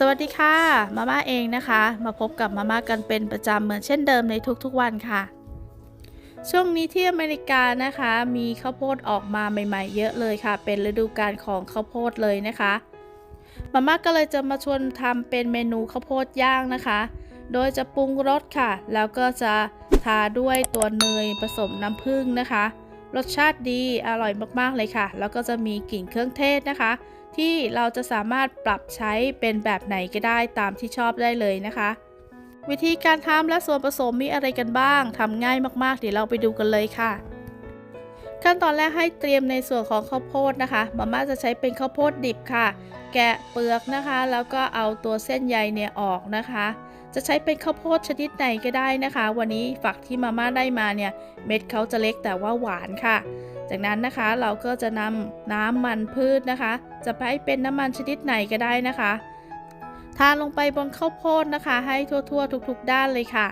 สวัสดีค่ะ มาม่าเองนะคะ มาพบกับมาม่ากันเป็นประจำเหมือนเช่นเดิมในทุกๆวันค่ะ ช่วงนี้ที่อเมริกานะคะ มีข้าวโพดออกมาใหม่ๆ เยอะเลยค่ะ เป็นฤดูกาลของข้าวโพดเลยนะคะ มาม่าก็เลยจะมาชวนทำเป็นเมนูข้าวโพดย่างนะคะ โดยจะปรุงรสค่ะ แล้วก็จะทาด้วยตัวเนยผสมน้ำผึ้งนะคะ รสชาติดีอร่อยมากๆเลยค่ะ แล้วก็จะมีกลิ่นเครื่องเทศนะคะ ที่เราจะสามารถปรับใช้เป็นแบบไหนก็ได้ตามที่ชอบได้เลยนะคะ วิธีการทำและส่วนผสมมีอะไรกันบ้างทำง่ายมากๆ เดี๋ยวเราไปดูกันเลยค่ะ ขั้นตอนแรกให้เตรียมในส่วนของข้าวโพดนะคะมาม่าจะใช้เป็นข้าวโพดดิบค่ะ แกะเปลือกนะคะ แล้วก็เอาตัวเส้นใยเนี่ยออกนะคะ จะใช้เป็นข้าวโพดชนิดไหนก็ได้นะคะ วันนี้ฝักที่มาม่าได้มาเนี่ยเม็ดเขาจะเล็กแต่ว่าหวานค่ะ จากนั้นนะคะเราก็จะนำน้ำมันพืชนะคะ จะไปเป็นน้ำมันชนิดไหนก็ได้นะคะทาลงไปบนข้าวโพดนะคะ ให้ทั่วๆ ทุกๆ ด้านเลยค่ะ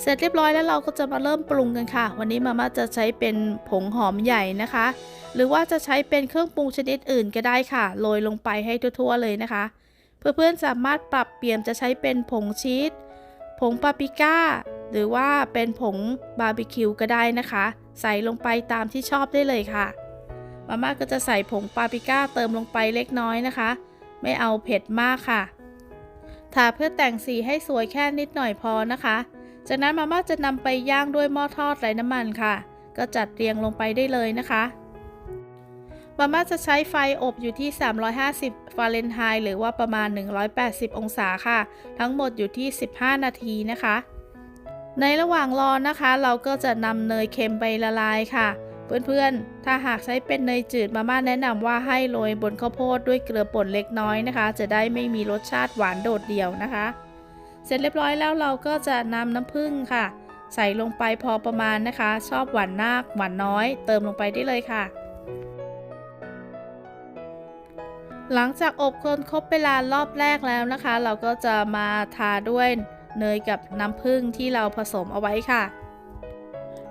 เสร็จเรียบร้อยแล้วเราก็จะมาเริ่มปรุงกันค่ะ วันนี้มาม่าจะใช้เป็นผงหอมใหญ่นะคะ หรือว่าจะใช้เป็นเครื่องปรุงชนิดอื่นก็ได้ค่ะ โรยลงไปให้ทั่วๆเลยนะคะ เพื่อนๆสามารถปรับเปลี่ยนจะใช้เป็นผงชีส ผงปาปริก้า หรือว่าเป็นผงบาร์บีคิวก็ได้นะคะ ใส่ลงไปตามที่ชอบได้เลยค่ะ มาม่าก็จะใส่ผงปาปริก้าเติมลงไปเล็กน้อยนะคะ ไม่เอาเผ็ดมากค่ะทาเพื่อแต่งสีให้สวยแค่นิดหน่อยพอนะคะ จากนั้นมาม่าจะนำไปย่างด้วยหม้อทอดไร้น้ำมันค่ะ ก็จัดเรียงลงไปได้เลยนะคะมาม่าจะใช้ไฟอบอยู่ที่ 350 ฟาเรนไฮต์หรือว่าประมาณ 180 องศาค่ะ ทั้งหมดอยู่ที่ 15 นาทีนะคะ ในระหว่างรอนะคะ เราก็จะนำเนยเค็มไปละลายค่ะ เพื่อนๆ ถ้าหากใช้เป็นเนยจืดมาม่าแนะนำว่าให้โรยบนข้าวโพดด้วยเกลือป่นเล็กน้อยนะคะ จะได้ไม่มีรสชาติหวานโดดเดี่ยวนะคะ เสร็จเรียบร้อยแล้วเราก็จะนำน้ำผึ้งค่ะ ใส่ลงไปพอประมาณนะคะ ชอบหวานมากหวานน้อย เติมลงไปได้เลยค่ะ หลังจากอบจนครบเวลารอบแรกแล้วนะคะ เราก็จะมาทาด้วยเนยกับน้ำผึ้งที่เราผสมเอาไว้ค่ะ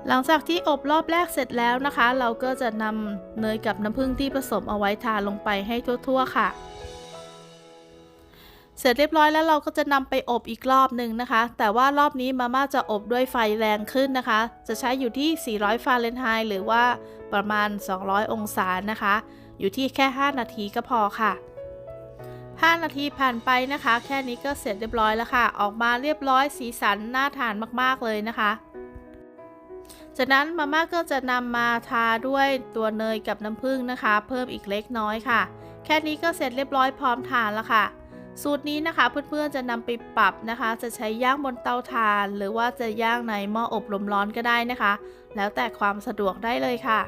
หลังจากที่อบรอบแรกเสร็จแล้วนะคะ เราก็จะนำเนยกับน้ำผึ้งที่ผสมเอาไว้ทาลงไปให้ทั่ว ๆ ค่ะ เสร็จเรียบร้อยแล้วเราก็จะนำไปอบอีกรอบหนึ่งนะคะ แต่ว่ารอบนี้มาม่าจะอบด้วยไฟแรงขึ้นนะคะ จะใช้อยู่ที่ 400 ฟาเรนไฮต์หรือว่าประมาณ 200 องศานะคะ อยู่ที่แค่ 5 นาทีก็พอค่ะ 5 นาทีผ่านไปนะคะ แค่นี้ก็เสร็จเรียบร้อยแล้วค่ะ ออกมาเรียบร้อยสีสันน่าทานมากๆเลยนะคะจากนั้นมาม่าก็จะนำมาทาด้วยตัวเนยกับน้ำผึ้งนะคะ เพิ่มอีกเล็กน้อยค่ะ แค่นี้ก็เสร็จเรียบร้อยพร้อมทานแล้วค่ะ สูตรนี้นะคะเพื่อนๆจะนำไปปรับนะคะ จะใช้ย่างบนเตาถ่าน หรือว่าจะย่างในหม้ออบลมร้อนก็ได้นะคะ แล้วแต่ความสะดวกได้เลยค่ะ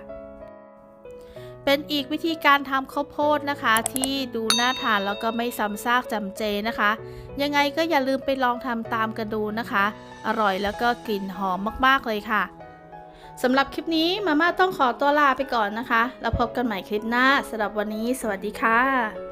เป็นอีกวิธีการทำข้าวโพดนะคะ ที่ดูน่าทานแล้วก็ไม่ซ้ำซากจำเจนะคะ ยังไงก็อย่าลืมไปลองทำตามกันดูนะคะ อร่อยแล้วก็กลิ่นหอมมากๆเลยค่ะสำหรับคลิปนี้มาม่าต้องขอตัวลาไปก่อนนะคะ แล้วพบกันใหม่คลิปหน้าสำหรับวันนี้ สวัสดีค่ะ